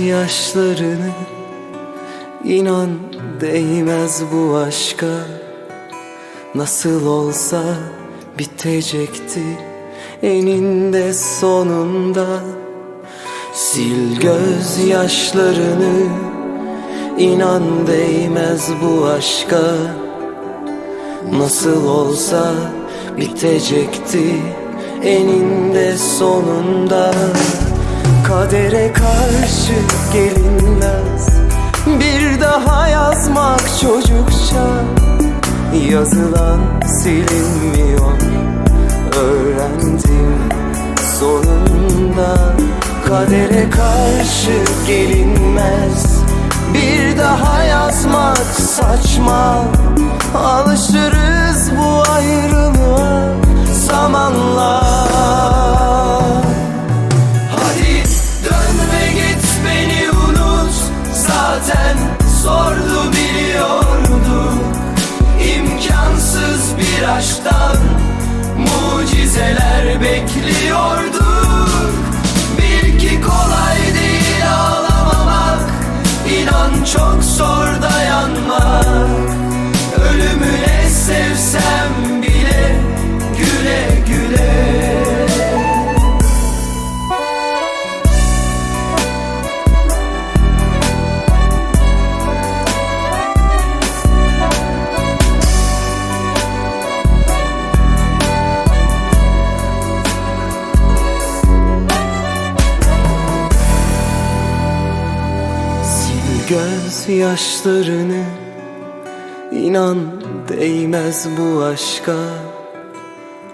yaşlarını inan değmez bu aşka. Nasıl olsa bitecekti eninde sonunda. Sil gözyaşlarını inan değmez bu aşka. Nasıl olsa bitecekti eninde sonunda Kadere karşı gelinmez. Bir daha yazmak çocukça. Yazılan silinmiyor. Öğrendim sonunda. Kadere karşı gelinmez. Bir daha yazmak saçma. Alışırız zordu biliyordum İmkansız bir aşktan Mucizeler bekliyorduk göz yaşlarını inan değmez bu aşka.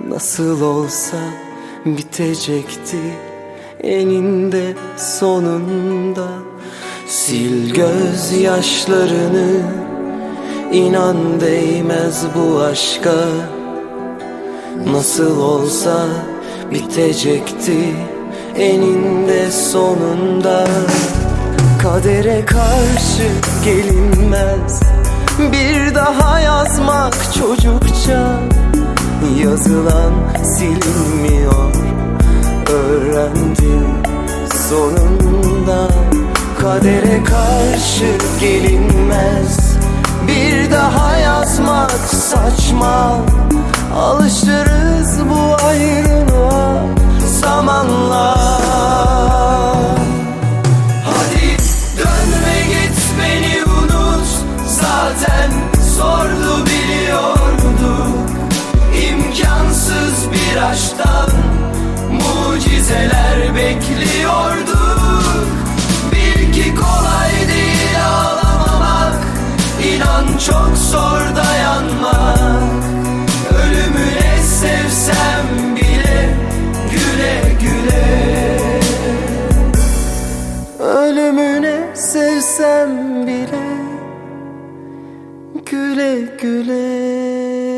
Nasıl olsa bitecekti eninde sonunda. Sil göz yaşlarını inan değmez bu aşka. Nasıl olsa bitecekti eninde sonunda Kadere karşı gelinmez. Bir daha yazmak çocukça. Yazılan silinmiyor. Öğrendim sonunda. Kadere karşı gelinmez. Bir daha yazmak saçma. Alışırız bu ayrılığa Zaten zordu biliyordum İmkansız bir aşktan Mucizeler bekliyorduk Bil ki kolay değil ağlamamak İnan çok zor dayanmak. Ölümüne sevsem Güle